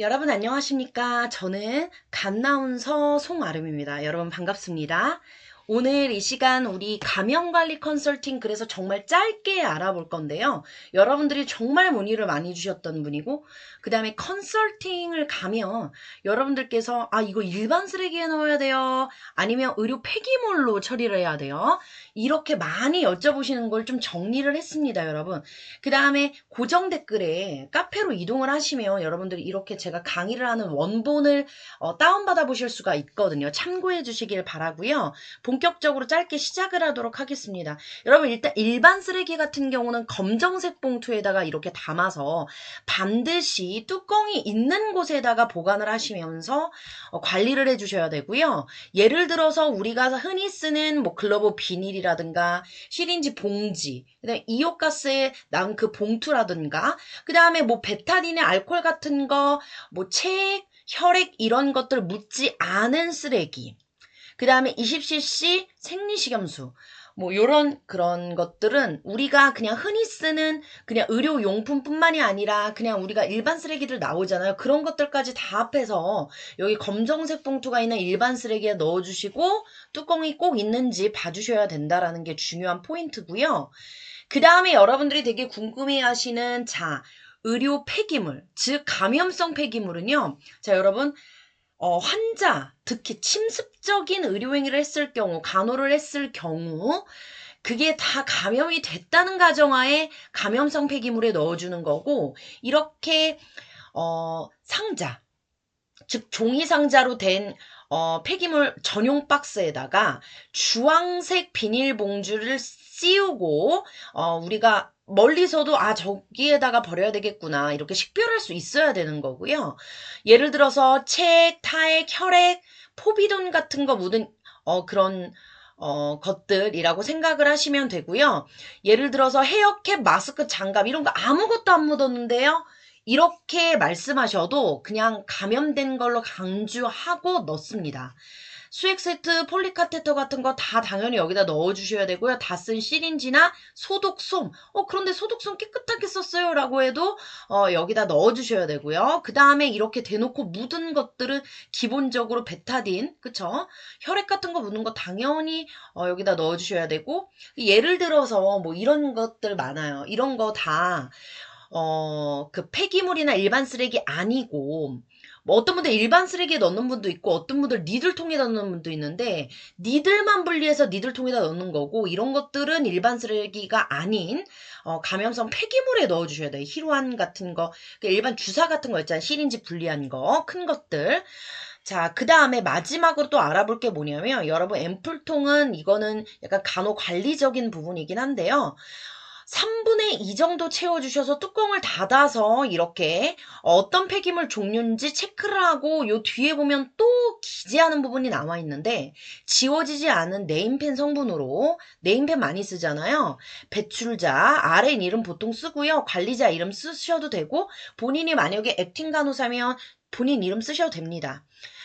여러분 안녕하십니까? 저는 갓나운서 송아름입니다. 여러분 반갑습니다. 오늘 이 시간 우리 감염관리 컨설팅 그래서 정말 짧게 알아볼 건데요. 여러분들이 정말 문의를 많이 주셨던 분이고 그 다음에 컨설팅을 가면 여러분들께서 아 이거 일반 쓰레기에 넣어야 돼요. 아니면 의료 폐기물로 처리를 해야 돼요. 이렇게 많이 여쭤보시는 걸 좀 정리를 했습니다, 여러분. 그 다음에 고정 댓글에 카페로 이동을 하시면 여러분들이 이렇게 제가 강의를 하는 원본을 어, 다운받아 보실 수가 있거든요. 참고해 주시길 바라고요. 본격적으로 짧게 시작을 하도록 하겠습니다. 여러분 일단 일반 쓰레기 같은 경우는 검정색 봉투에다가 이렇게 담아서 반드시 뚜껑이 있는 곳에다가 보관을 하시면서 어, 관리를 해주셔야 되고요. 예를 들어서 우리가 흔히 쓰는 뭐 글러브 비닐이라든가 시린지 봉지, 그다음에 이오가스에 난그 봉투라든가, 그 다음에 뭐 베타딘의 알코올 같은 거, 뭐 책, 혈액 이런 것들 묻지 않은 쓰레기. 그 다음에 20cc 생리식염수. 뭐 요런 그런 것들은 우리가 그냥 흔히 쓰는 그냥 의료 용품뿐만이 아니라 그냥 우리가 일반 쓰레기들 나오잖아요. 그런 것들까지 다 합해서 여기 검정색 봉투가 있는 일반 쓰레기에 넣어 주시고 뚜껑이 꼭 있는지 봐 주셔야 된다라는 게 중요한 포인트고요. 그 다음에 여러분들이 되게 궁금해 하시는 자, 의료 폐기물, 즉 감염성 폐기물은요. 자, 여러분 어, 환자, 특히 침습적인 의료행위를 했을 경우, 간호를 했을 경우, 그게 다 감염이 됐다는 가정하에 감염성 폐기물에 넣어주는 거고, 이렇게, 어, 상자, 즉, 종이 상자로 된, 어, 폐기물 전용 박스에다가 주황색 비닐봉지를 씌우고, 어, 우리가 멀리서도 아 저기에다가 버려야 되겠구나 이렇게 식별할 수 있어야 되는 거고요. 예를 들어서 책, 타액, 혈액, 포비돈 같은 거 묻은 어 그런 어, 것들이라고 생각을 하시면 되고요. 예를 들어서 헤어캡, 마스크, 장갑 이런 거 아무것도 안 묻었는데요. 이렇게 말씀하셔도 그냥 감염된 걸로 강조하고 넣습니다. 수액 세트, 폴리카테터 같은 거 다 당연히 여기다 넣어주셔야 되고요. 다 쓴 시린지나 소독솜. 어, 그런데 소독솜 깨끗하게 썼어요. 라고 해도 어, 여기다 넣어주셔야 되고요. 그 다음에 이렇게 대놓고 묻은 것들은 기본적으로 베타딘, 그쵸? 혈액 같은 거 묻는 거 당연히 어, 여기다 넣어주셔야 되고 예를 들어서 뭐 이런 것들 많아요. 이런 거 다 어, 그 폐기물이나 일반 쓰레기 아니고 뭐 어떤 분들 일반 쓰레기에 넣는 분도 있고 어떤 분들 니들 통에다 넣는 분도 있는데 니들만 분리해서 니들 통에다 넣는 거고 이런 것들은 일반 쓰레기가 아닌 어, 감염성 폐기물에 넣어주셔야 돼요. 희로한 같은 거, 그러니까 일반 주사 같은 거 있잖아요. 시린지 분리한 거, 큰 것들. 자, 그 다음에 마지막으로 또 알아볼 게 뭐냐면, 여러분, 앰플통은 이거는 약간 간호 관리적인 부분이긴 한데요. 3분의 2 정도 채워주셔서 뚜껑을 닫아서 이렇게 어떤 폐기물 종류인지 체크를 하고 요 뒤에 보면 또 기재하는 부분이 나와 있는데 지워지지 않은 네임펜 성분으로 네임펜 많이 쓰잖아요. 배출자, RN 이름 보통 쓰고요. 관리자 이름 쓰셔도 되고 본인이 만약에 액팅 간호사면 본인 이름 쓰셔도 됩니다.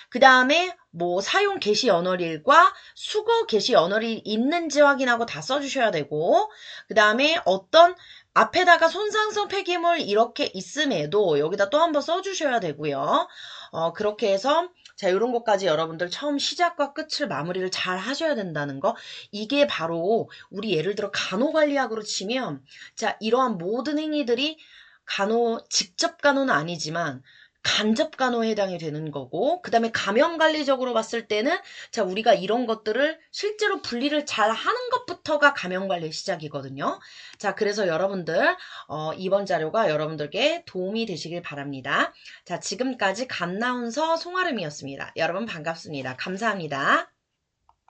그 다음에 뭐 사용 개시 언어일과 수거 개시 언어일 있는지 확인하고 다 써주셔야 되고 그 다음에 어떤 앞에다가 손상성 폐기물 이렇게 있음에도 여기다 또 한번 써주셔야 되고요. 어, 그렇게 해서 자, 이런 것까지 여러분들 처음 시작과 끝을 마무리를 잘 하셔야 된다는 거. 이게 바로 우리 예를 들어 간호관리학으로 치면 자, 이러한 모든 행위들이 간호, 직접 간호는 아니지만 간접 간호에 해당이 되는 거고 그 다음에 감염 관리적으로 봤을 때는 자 우리가 이런 것들을 실제로 분리를 잘 하는 것부터가 감염 관리 시작이거든요. 자 그래서 여러분들 어, 이번 자료가 여러분들께 도움이 되시길 바랍니다. 자 지금까지 감나운서 송아름이었습니다. 여러분 반갑습니다. 감사합니다.